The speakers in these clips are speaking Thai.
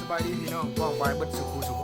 สบายดีพี่น้องป้องไปเบิดสุขุสุข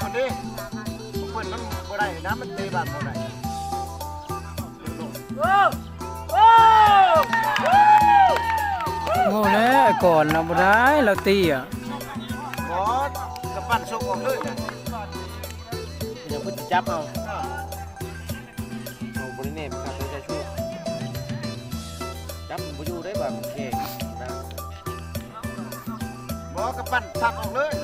น้ำเทคนิคก่อนดิผมเปิดมันบ่ได้น้ำมันเตะบาดบ่ได้เออเออโง่แล้วก่อนเราบ่ได้เราตีอะขอกระปั้นชกออกเลยนะเดี๋ยวพึ่งจับเอาโอ้บริเนมครับตัวใจชูจับมันบ่อยู่ได้บ่มันเก่งนะบอกกระปั้นชักออกเลย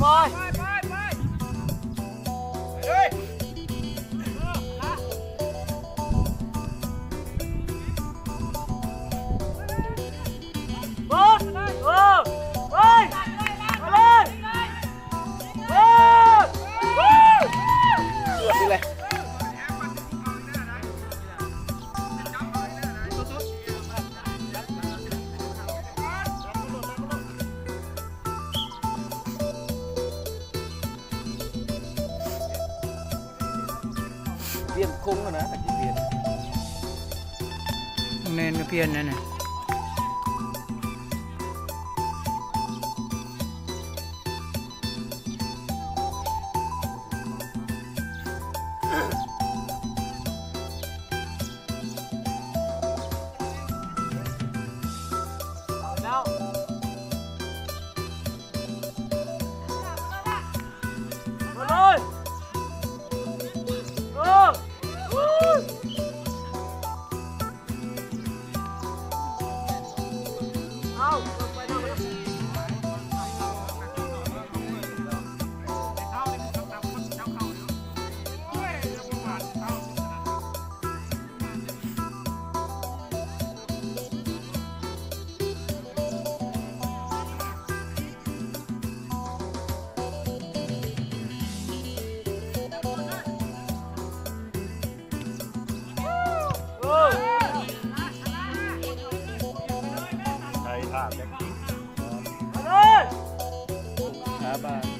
ไเปลี่ยนคงแล้วนะตะกี้เปลี่ยนเน้นก็เปลี่ยนนั่นน่ะเอ ค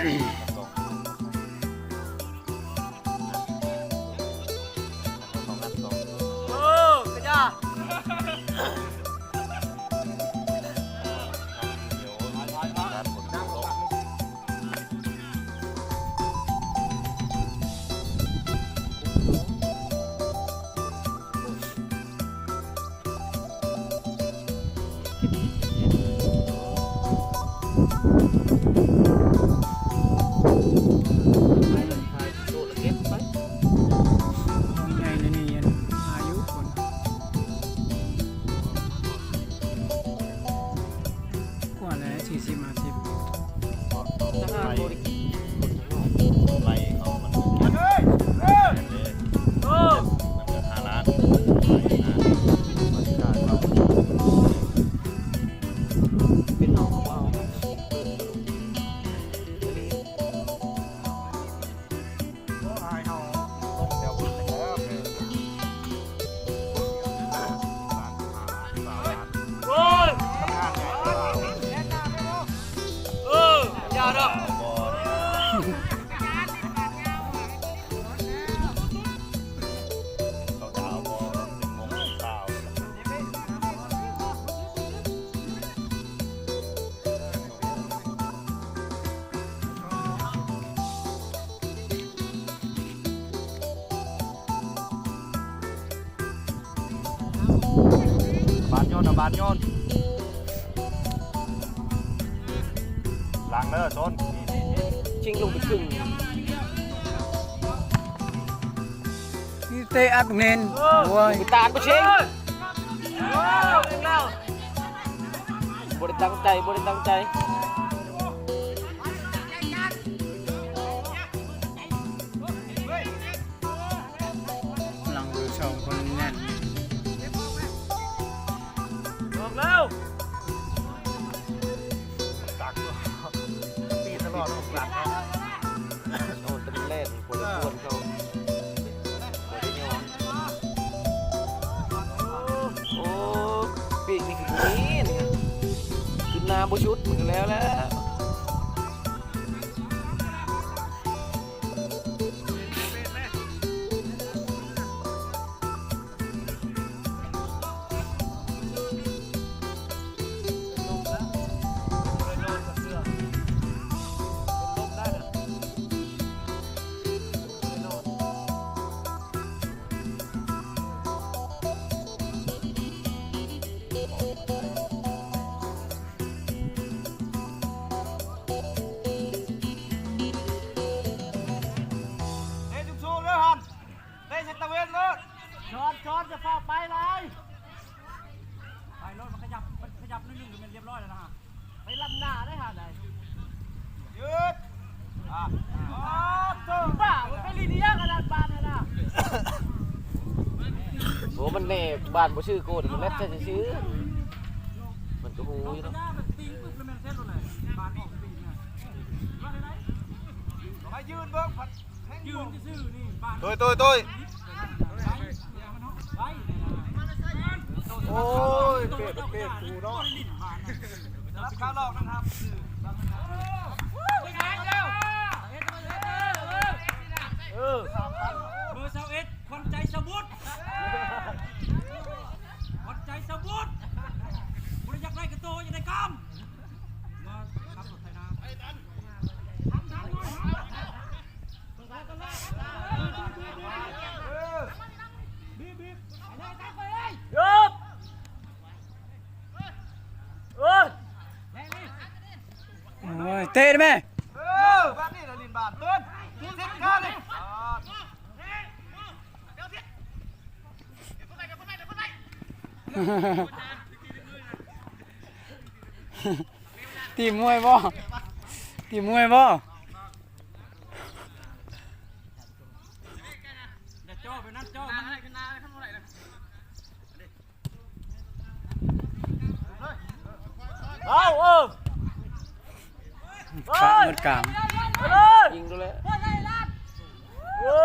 嗯 สี่สิบห้าสิบราคาตัวอีก บานโยนเอาบานโยนหลังเด้อชนชิ บ้านบ่ชื่อโกดมันเล็ดจะชื่อมันก็หูอยู่เนาะมายืนเบิ้งผัดยืนซื่อนี่ตัวตัวตัวโอ้ยเปียกเปียกกูเนาะรับข้าวหลอกนะครับเออเบอร์สาเอ็ดควันใจสมุทรควันใจ สมุทรบริยักไล่กระโตอยังได้กล้ามมาขับรถไถนายบเอ้ยโอ้ยเตะได้ไหม เออบ้านนี่ละลินบาทต้นเซ็ตข้าเลย ตีมวยบ่ตีมวยบ่อย่าจ้อไปนั่นจ้อมันให้ขึ้นนาขึ้นเท่าไหร่ล่ะเอาเออขาหมดกลางไปเลยยิงดูเลยโอ้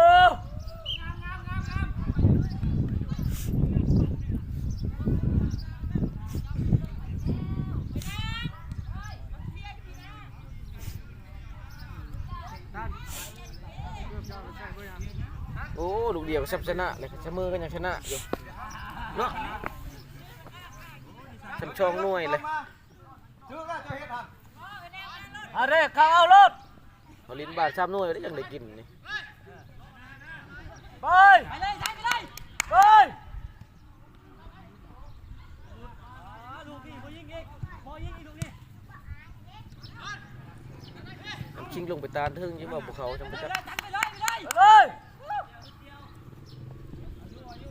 ลูกเดียวก็ชนะเลยเสมอก็ยังชนะอยู่เนาะฉันช่องหน่วยเลยชื่อก็จะเฮ็ดทันอะไรข้าวเอารถเอาลิ้นบาดซ้ำหน่วยได้ยังได้กินนี่ไปไปเลยไปเลยไปลูกนี่พอยิงอีกพอยิงอีกลูกนี่มันชิงลงไปตานทึ่งยิ่งกว่าภูเขาจังไปจับตันไปเลย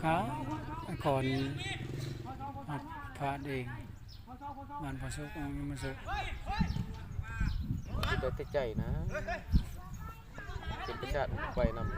พระก่อนพระเองมันพอสุกมันสุกคิดได้แต่ใจนะเป็นประชาติไปนำ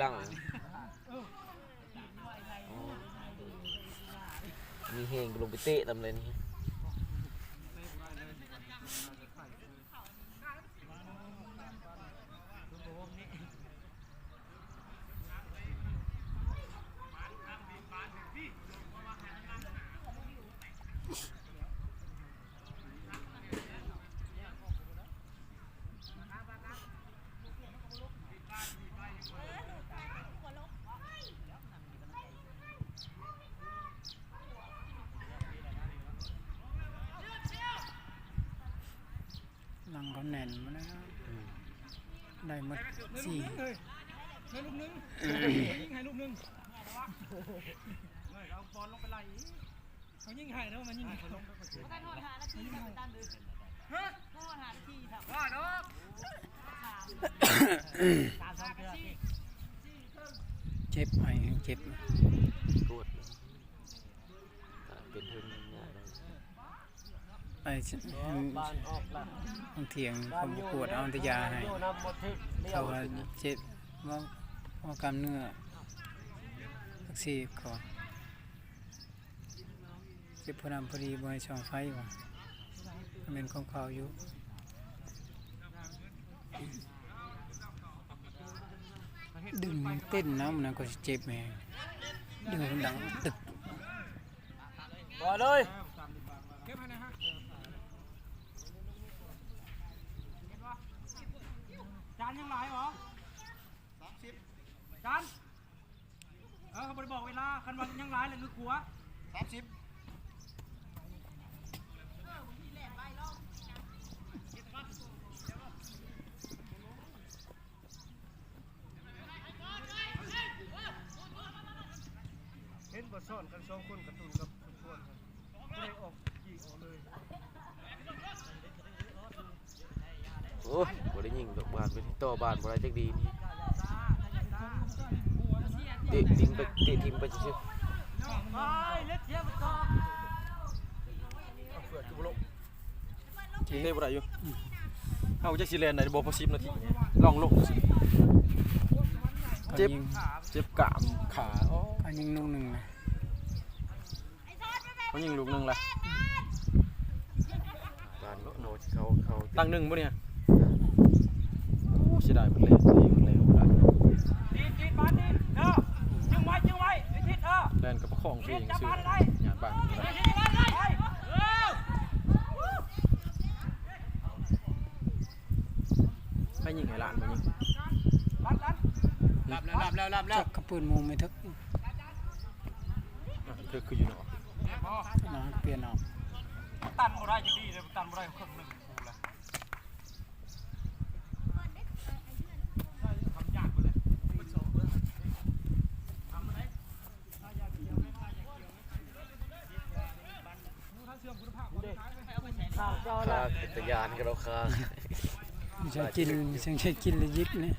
หลังมีเฮงลงไปเตะทำเลยนี่ น่นมาแล้วได้หมดสี่ให้ลูกนึงยิงให้ลูกนึงเอาบอลลงไปไล่เขายิงให้แล้วมันยิงให้ลงไปกันหอดหานาทีทำตันดื้อฮะหอดหานาทีทำว่าเนาะเจ็บไอ้เจ็บ ปวดอ่าเป็นเพิ่นเนี่ยนะ ไปบ้านออกละบางเถียงผมปวดเอาตยาให้อยู่นำหมดที่เขาว่าเจ็บว่าว่ากล้ามเนื้ออักเสบก่อเจ็บพอดำพอดีบ่ให้ช่องไฟว่ะมันเป็นของเขาอยู่ดึงเต้นนะมันก็เจ็บแม่ดึงดังตึกปล่อเลย เก็บให้นะฮะ จาน ยังหลายเหรอสามสิบจานเออเขาบริบอกเวลาคันวันยังหลายเลยนึกขัวสามสิบเห็นบทซ่อนกันสองคนกระตุนกับสุพวนไม่ได้ออกยิงออกเลย โอ้ยบ่ได้ยิงดอกบานไปที่ ต่อบานบ่ได้จักดีนี่เตะทิ้งไปเตะทิ้งไปซื่อไปเล็กเทียบต่อเฟือดจุบลงเจ็เตะบบ่ได้อยู่เฮาจักสิแล่นได้บ่พอ10นาทีลองลงสิเจ็บยิงเจ็บกรามขาอ๋อก็ยิงลูกหนึ่งนะเขายิงลูกหนึงละๆบานก็โนเขาเขาตั้งหนึ่งบ่เนี่ยโอ้เสียดายมันเลยมันแล้วได้ดีดดีดบานดีเด้อจึงไว้จึงไว้ิเออแล่นกับประคองตัวเองซื่องานบ้านไอ้ล่ะทิศบานเลยให้ยิงให้หลานบ่ยิงบานกันรับแล้วรับแล้วรับแล้วจักกระปืนมุมไม่ทึกอะคือคืออยู่เนาะเปลี่ยนออกตันบ่ได้จะดีเลยตันบ่ได้ครึ่งหนึ่งกูละทำยากไปเลยทำอะไร ข้าว เจ้าคาละเป็นตะยานกับเราคาไม่ใช่กินไม่ใช่กินเลยยิกเนี่ย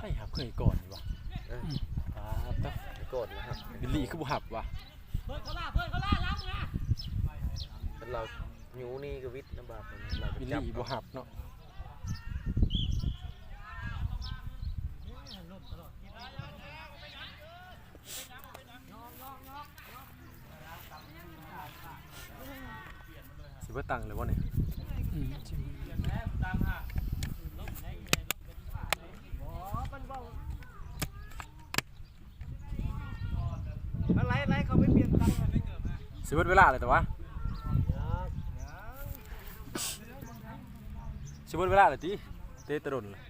ให้หับเคยก่อนดีวะเอออ่าตะไปกดนะครับบิลลี่คือบ่หับวะเพื่อนเขาล่าเพื่อนเขาล่าล้างนะถ้าเราหิวนี่ก็วิทย์ลำบากเลยเราบิลจะจับลี่บ่หับเนาะ ตั้งเลยวะเนี่ยอืมจริงอะไรอะไรเขาไม่เปลี่ยนตังค์เลยสิเบิดเวลาเลยแต่ว่าสิเบิดเวลาเลยติเตะตะดนเลย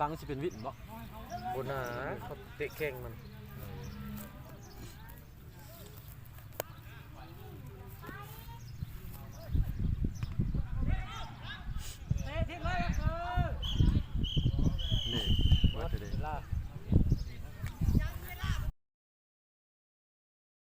ตังสิเป็นวิทย์บ่บนหนาเขาเตะแข่งมัน